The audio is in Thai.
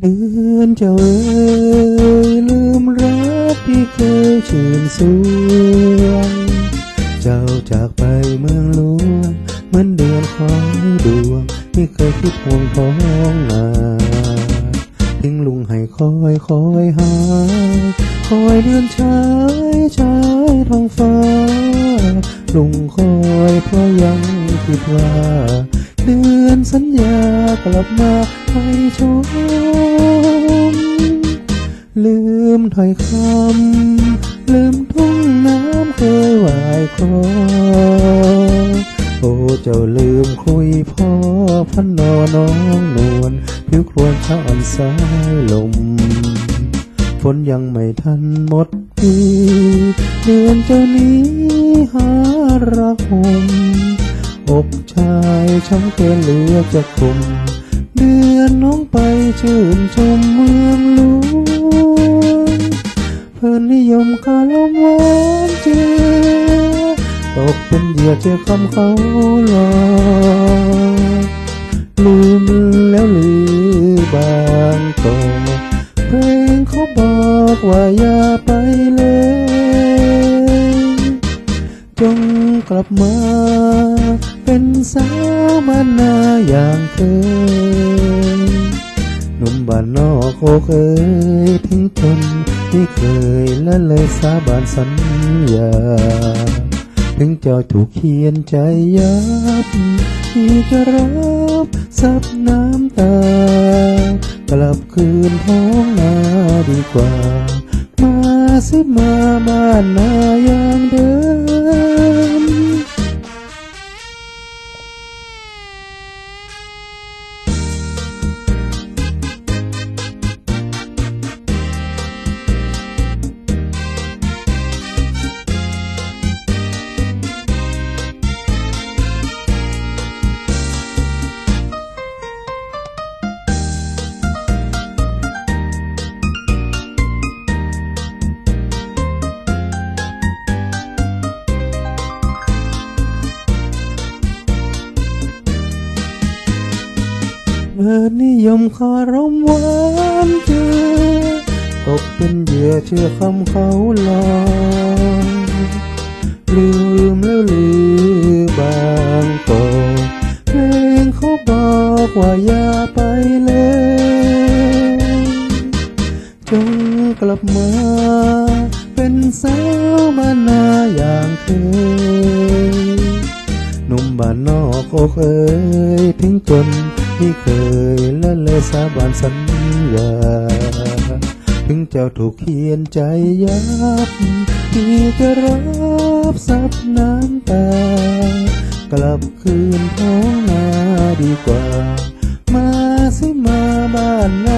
เอือนเจ้าเอ๋ยลืมรักที่เคยชื่นสวงเจ้าจากไปเมืองหลวงเหมือนเดือนคอยดวงที่เคยคิดห่วงท้องนาทิ้งลุงให้คอยคอยหา คอยเดือนชายชายท้องฟ้าลุงคอยเพราะยังคิดว่า เดือนสัญญากลับมาให้ชม ลืมถ้อยคำ ลืมทุ่งน้ำเคยไหวคลอโอ้เจ้าลืมคุยพ่อพันนอน้องนวลผิวครวนช้าอ่อนสายลมฝนยังไม่ทันหมดปีเดือนเจ้านี้หารักหม อกชายช้ำเกินเหลือจะคมเดือนน้องไปชื่นชมเมืองหลวงเพื่อนนิยมคาลมหวานเจือตกเป็นเหยื่อเจอคำเขาหลอกลืมแล้วลือบางตอเพลงเขาบอกว่าอย่าไปเลย จงกลับมา สาวมานาอย่างเคยหนุ่มบ้านนอกโคเอ้ยทิ้งจนที่เคยละเลยสาบานสัญญา ถึงเจ้าถูกเขียนใจยับที่จะรับซับน้ำตา กลับคืนท้องนาดีกว่า มาสิมาบ้านนาอย่างเดิม อนิยมคารมหวานเจอตกเป็นเหยื่อเชื่อคำเขาหลอกลืมแล้วลือบางกอกเพลงเขาบอกว่าอย่าไปเลย จงกลับมา เป็นสาวมานาอย่างเคยหนุ่มบ้านนอกอกเอ้ยทิ้งจน ที่เคยละเลยสาบานสัญญา ถึงเจ้าถูกเขียนใจยับที่จะรับซับน้ำตา กลับคืนท้องนาดีกว่า มาสิมาบ้านนา